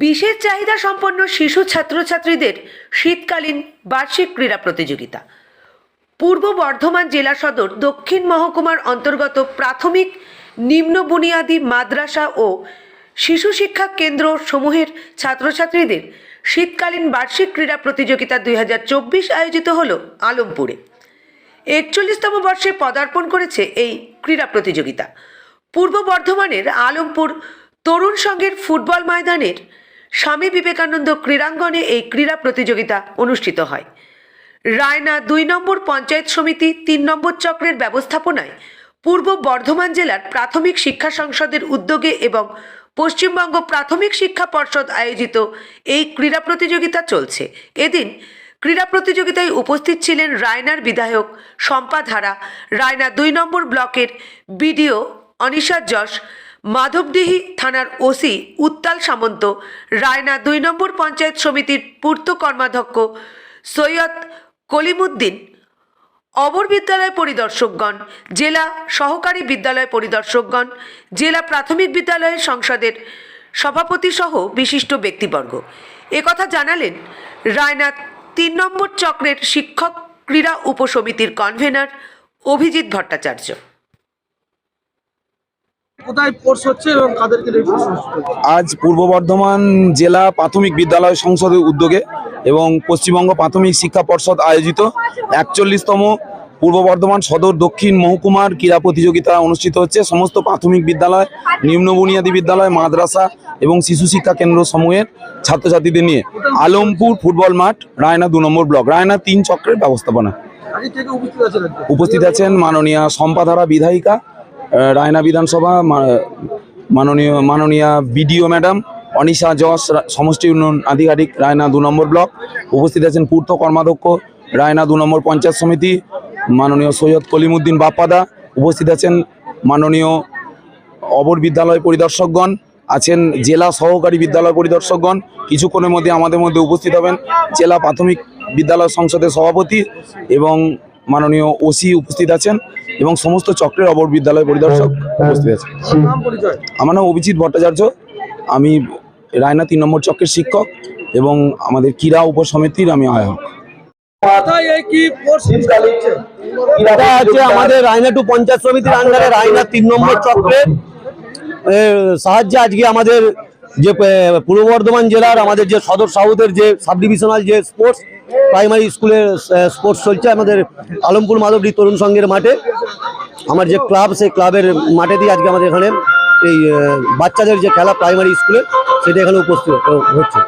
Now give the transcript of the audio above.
বিশেষ চাহিদা সম্পন্ন শিশু ছাত্রছাত্রীদের শীতকালীন বার্ষিক ক্রীড়া প্রতিযোগিতা। পূর্ব বর্ধমান জেলা সদর দক্ষিণ মহকুমার অন্তর্গত প্রাথমিক নিম্ন বুনিয়াদী মাদ্রাসা ও শিশু শিক্ষা কেন্দ্র সমূহের ছাত্রছাত্রীদের শীতকালীন বার্ষিক ক্রীড়া প্রতিযোগিতা দুই হাজার চব্বিশ আয়োজিত হল আলমপুরে। একচল্লিশতম বর্ষে পদার্পণ করেছে এই ক্রীড়া প্রতিযোগিতা। পূর্ব বর্ধমানের আলমপুর তরুণ সংঘের ফুটবল ময়দানের স্বামী বিবেকানন্দ ক্রীড়াঙ্গনে এই ক্রীড়া প্রতিযোগিতা অনুষ্ঠিত হয়। রায়না দুই নম্বর পঞ্চায়েত সমিতি, তিন নম্বর চক্রের ব্যবস্থাপনায় পূর্ব বর্ধমান জেলার প্রাথমিক শিক্ষা সংসদের উদ্যোগে এবং পশ্চিমবঙ্গ প্রাথমিক শিক্ষা পর্ষদ আয়োজিত এই ক্রীড়া প্রতিযোগিতা চলছে। এদিন ক্রীড়া প্রতিযোগিতায় উপস্থিত ছিলেন রায়নার বিধায়ক শম্পা ধারা, রায়না দুই নম্বর ব্লকের বিডিও অনিশা যশ মাধবডিহি থানার ওসি উত্তাল সামন্ত, রায়না দুই নম্বর পঞ্চায়েত সমিতির পূর্ত কর্মাধ্যক্ষ সৈয়দ কলিমুদ্দিন অবর বিদ্যালয় পরিদর্শকগণ, জেলা সহকারী বিদ্যালয় পরিদর্শকগণ, জেলা প্রাথমিক বিদ্যালয়ের সংসদের সভাপতি সহ বিশিষ্ট ব্যক্তিবর্গ। একথা জানালেন রায়না তিন নম্বর চক্রের শিক্ষক ক্রীড়া উপসমিতির কনভেনার অভিজিৎ ভট্টাচার্য। কোথায় হচ্ছে এবং কাদেরকে আজ পূর্ব বর্ধমান জেলা প্রাথমিক বিদ্যালয় সংসদের উদ্যোগে এবং পশ্চিমবঙ্গ প্রাথমিক শিক্ষা পর্ষদ আয়োজিত একচল্লিশতম পূর্ব বর্ধমান সদর দক্ষিণ মহকুমার ক্রীড়া প্রতিযোগিতা অনুষ্ঠিত হচ্ছে। সমস্ত প্রাথমিক বিদ্যালয় নিম্ন বুনিয়াদী বিদ্যালয় মাদ্রাসা এবং শিশু শিক্ষা কেন্দ্র সমূহের ছাত্রছাত্রীদের নিয়ে আলমপুর ফুটবল মাঠ রায়না দু নম্বর ব্লক। রায়না তিন চক্রের ব্যবস্থাপনা। উপস্থিত আছেন মাননীয়া সম্পাধারা বিধায়িকা রায়না বিধানসভা মাননীয়, মাননীয়া বিডিও ম্যাডাম, অনিশা যশ সমষ্টি উন্নয়ন আধিকারিক, রায়না দু নম্বর ব্লক। উপস্থিত আছেন পূর্ত কর্মাধ্যক্ষ, রায়না দু নম্বর পঞ্চায়েত সমিতি, মাননীয় সৈয়দ কলিমুদ্দিন বাপ্পাদা। উপস্থিত আছেন মাননীয় অবর বিদ্যালয় পরিদর্শকগণ, আছেন জেলা সহকারী বিদ্যালয় পরিদর্শকগণ। কিছুক্ষণের মধ্যে আমাদের মধ্যে উপস্থিত হবেন জেলা প্রাথমিক বিদ্যালয় সংসদের সভাপতি এবং মাননীয় ওসি উপস্থিত আছেন। এবং সমস্ত চক্রের অবর বিদ্যালয় পরিদর্শক উপস্থিত আছেন। আপনার নাম পরিচয়? আমার নাম অভিজিৎ ভট্টাচার্য। আমি রায়না তিন নম্বর চক্রের শিক্ষক এবং আমাদের ক্রীড়া উপসমিতির আমি আয়োজক কোথায় এই কি কোর্স? হচ্ছে এটা হচ্ছে আমাদের পঞ্চায়েত সমিতির আন্ডারে রায়না তিন নম্বর চক্রের সাহায্যে আজকে আমাদের যে পূর্ব বর্ধমান জেলার আমাদের যে সদর সাউথের যে সাব ডিভিশনাল যে স্পোর্টস প্রাইমারি স্কুলের স্পোর্টস চলছে আমাদের আলমপুর মাধবডি তরুণ সংঘের মাঠে। আমার যে ক্লাব, সেই ক্লাবের মাঠে দিয়ে আজকে আমাদের এখানে এই বাচ্চাদের যে খেলা প্রাইমারি স্কুলে সেটা এখানে উপস্থিত হচ্ছে।